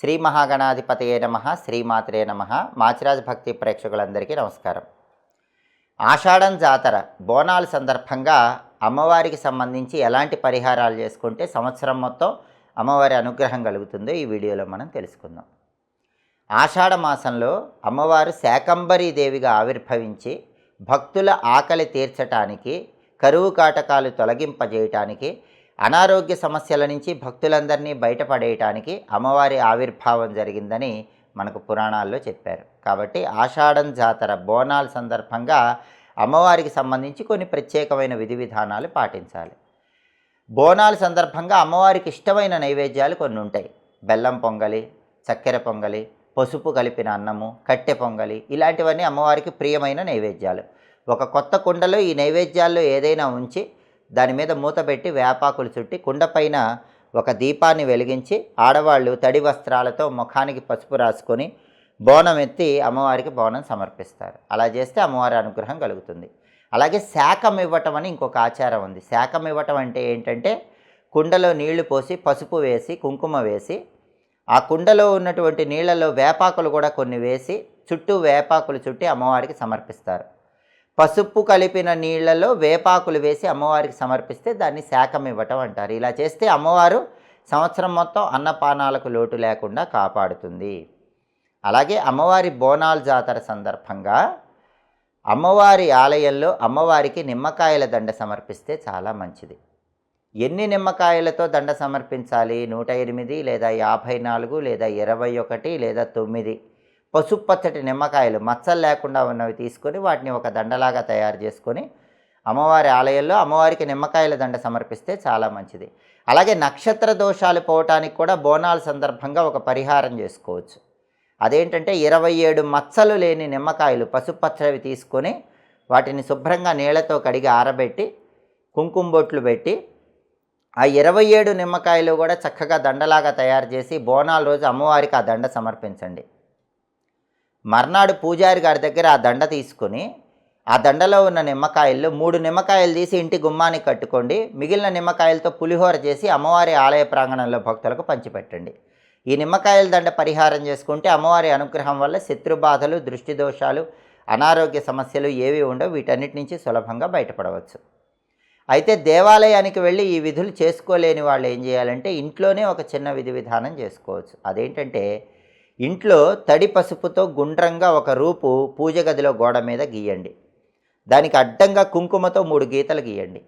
శ్రీ మహాగణాధిపతయే నమ శ్రీమాత్రే నమ. మాచిరాజ్ భక్తి ప్రేక్షకులందరికీ నమస్కారం. ఆషాఢం జాతర బోనాల సందర్భంగా అమ్మవారికి సంబంధించి ఎలాంటి పరిహారాలు చేసుకుంటే సంవత్సరం మొత్తం అమ్మవారి అనుగ్రహం కలుగుతుందో ఈ వీడియోలో మనం తెలుసుకుందాం. ఆషాఢ మాసంలో అమ్మవారు శాకంబరీ దేవిగా ఆవిర్భవించి భక్తుల ఆకలి తీర్చటానికి కరువు కాటకాలు తొలగింపజేయటానికి అనారోగ్య సమస్యల నుంచి భక్తులందరినీ బయటపడేయటానికి అమ్మవారి ఆవిర్భావం జరిగిందని మనకు పురాణాల్లో చెప్పారు. కాబట్టి ఆషాఢం జాతర బోనాల సందర్భంగా అమ్మవారికి సంబంధించి కొన్ని ప్రత్యేకమైన విధి విధానాలు పాటించాలి. బోనాల సందర్భంగా అమ్మవారికి ఇష్టమైన నైవేద్యాలు కొన్ని ఉంటాయి. బెల్లం పొంగలి చక్కెర పొంగలి పసుపు కలిపిన అన్నము కట్టె పొంగలి ఇలాంటివన్నీ అమ్మవారికి ప్రియమైన నైవేద్యాలు. ఒక కొత్త కుండలో ఈ నైవేద్యాల్లో ఏదైనా ఉంచి దాని మీద మూత పెట్టి వేపాకులు చుట్టి కుండపైన ఒక దీపాన్ని వెలిగించి ఆడవాళ్ళు తడి వస్త్రాలతో ముఖానికి పసుపు రాసుకొని బోనం ఎత్తి అమ్మవారికి బోనం సమర్పిస్తారు. అలా చేస్తే అమ్మవారి అనుగ్రహం కలుగుతుంది. అలాగే శాఖం ఇవ్వటం అని ఇంకొక ఆచారం ఉంది. శాఖం ఇవ్వటం అంటే ఏంటంటే కుండలో నీళ్ళు పోసి పసుపు వేసి కుంకుమ వేసి ఆ కుండలో ఉన్నటువంటి నీళ్ళలో వేపాకులు కూడా కొన్ని వేసి చుట్టూ వేపాకులు చుట్టి అమ్మవారికి సమర్పిస్తారు. పసుపు కలిపిన నీళ్ళలో వేపాకులు వేసి అమ్మవారికి సమర్పిస్తే దాన్ని శాఖం ఇవ్వటం అంటారు. ఇలా చేస్తే అమ్మవారు సంవత్సరం మొత్తం అన్నపానాలకు లోటు లేకుండా కాపాడుతుంది. అలాగే అమ్మవారి బోనాల జాతర సందర్భంగా అమ్మవారి ఆలయంలో అమ్మవారికి నిమ్మకాయల దండ సమర్పిస్తే చాలా మంచిది. ఎన్ని నిమ్మకాయలతో దండ సమర్పించాలి? నూట ఎనిమిది లేదా యాభై నాలుగు లేదా ఇరవై ఒకటి లేదా తొమ్మిది? పసుపు పచ్చటి నిమ్మకాయలు మచ్చలు లేకుండా ఉన్నవి తీసుకొని వాటిని ఒక దండలాగా తయారు చేసుకొని అమ్మవారి ఆలయంలో అమ్మవారికి నిమ్మకాయల దండ సమర్పిస్తే చాలా మంచిది. అలాగే నక్షత్ర దోషాలు పోవటానికి కూడా బోనాల సందర్భంగా ఒక పరిహారం చేసుకోవచ్చు. అదేంటంటే ఇరవై ఏడు మచ్చలు లేని నిమ్మకాయలు పసుపచ్చవి తీసుకొని వాటిని శుభ్రంగా నీళ్ళతో కడిగి ఆరబెట్టి కుంకుమ బొట్లు పెట్టి ఆ ఇరవై ఏడు నిమ్మకాయలు కూడా చక్కగా దండలాగా తయారు చేసి బోనాల రోజు అమ్మవారికి ఆ దండ సమర్పించండి. మర్నాడు పూజారి గారి దగ్గర ఆ దండ తీసుకొని ఆ దండలో ఉన్న నిమ్మకాయల్లో మూడు నిమ్మకాయలు తీసి ఇంటి గుమ్మానికి కట్టుకోండి మిగిలిన నిమ్మకాయలతో పులిహోర చేసి అమ్మవారి ఆలయ ప్రాంగణంలో భక్తులకు పంచిపెట్టండి. ఈ నిమ్మకాయల దండ పరిహారం చేసుకుంటే అమ్మవారి అనుగ్రహం వల్ల శత్రుబాధలు దృష్టి దోషాలు అనారోగ్య సమస్యలు ఏవి ఉండవు వీటన్నిటి నుంచి సులభంగా బయటపడవచ్చు. అయితే దేవాలయానికి వెళ్ళి ఈ విధులు చేసుకోలేని వాళ్ళు ఏం చేయాలంటే ఇంట్లోనే ఒక చిన్న విధి విధానం చేసుకోవచ్చు. అదేంటంటే ఇంట్లో తడి పసుపుతో గుండ్రంగా ఒక రూపు పూజ గదిలో గోడ మీద గీయండి. దానికి అడ్డంగా కుంకుమతో మూడు గీతలు గీయండి.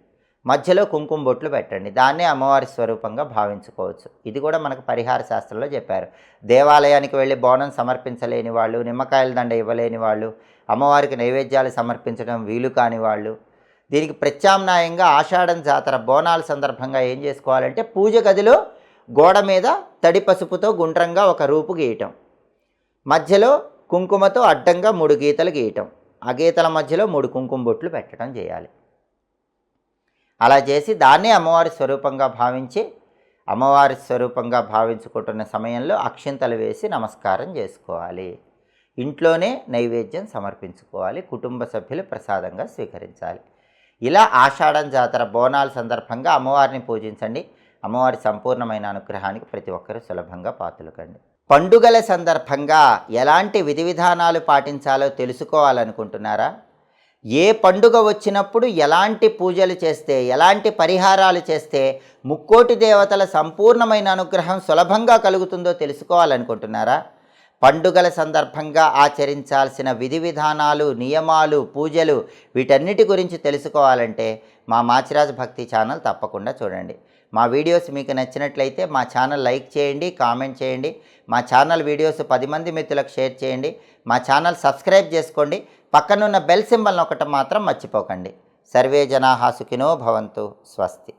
మధ్యలో కుంకుమ బొట్లు పెట్టండి. దాన్నే అమ్మవారి స్వరూపంగా భావించుకోవచ్చు. ఇది కూడా మనకు పరిహార శాస్త్రంలో చెప్పారు. దేవాలయానికి వెళ్ళి బోనం సమర్పించలేని వాళ్ళు నిమ్మకాయల దండ ఇవ్వలేని వాళ్ళు అమ్మవారికి నైవేద్యాలు సమర్పించడం వీలు కాని వాళ్ళు దీనికి ప్రత్యామ్నాయంగా ఆషాఢం జాతర బోనాల సందర్భంగా ఏం చేసుకోవాలంటే పూజ గదిలో గోడ మీద తడి పసుపుతో గుండ్రంగా ఒక రూపు గీయటం. మధ్యలో కుంకుమతో అడ్డంగా మూడు గీతలు గీయటం. ఆ గీతల మధ్యలో మూడు కుంకుమ బొట్లు పెట్టడం చేయాలి. అలా చేసి దాన్నే అమ్మవారి స్వరూపంగా భావించి అమ్మవారి స్వరూపంగా భావించుకుంటున్న సమయంలో అక్షింతలు వేసి నమస్కారం చేసుకోవాలి. ఇంట్లోనే నైవేద్యం సమర్పించుకోవాలి. కుటుంబ సభ్యులు ప్రసాదంగా స్వీకరించాలి. ఇలా ఆషాఢం జాతర బోనాల సందర్భంగా అమ్మవారిని పూజించండి. అమ్మవారి సంపూర్ణమైన అనుగ్రహానికి ప్రతి ఒక్కరూ సులభంగా పాత్రలకండి పండుగల సందర్భంగా ఎలాంటి విధి విధానాలు పాటించాలో తెలుసుకోవాలనుకుంటున్నారా? ఏ పండుగ వచ్చినప్పుడు ఎలాంటి పూజలు చేస్తే ఎలాంటి పరిహారాలు చేస్తే ముక్కోటి దేవతల సంపూర్ణమైన అనుగ్రహం సులభంగా కలుగుతుందో తెలుసుకోవాలనుకుంటున్నారా? పండుగల సందర్భంగా ఆచరించాల్సిన విధి విధానాలు నియమాలు పూజలు వీటన్నిటి గురించి తెలుసుకోవాలంటే మా మాచిరాజు భక్తి ఛానల్ తప్పకుండా చూడండి. మా వీడియోస్ మీకు నచ్చినట్లయితే మా ఛానల్ లైక్ చేయండి కామెంట్ చేయండి. మా ఛానల్ వీడియోస్ పది మంది మిత్రులకు షేర్ చేయండి. మా ఛానల్ సబ్స్క్రైబ్ చేసుకోండి. పక్కనున్న బెల్ సింబల్ ఒకటి మాత్రం మర్చిపోకండి. సర్వే జనాహాసుకినో భవంతు. స్వస్తి.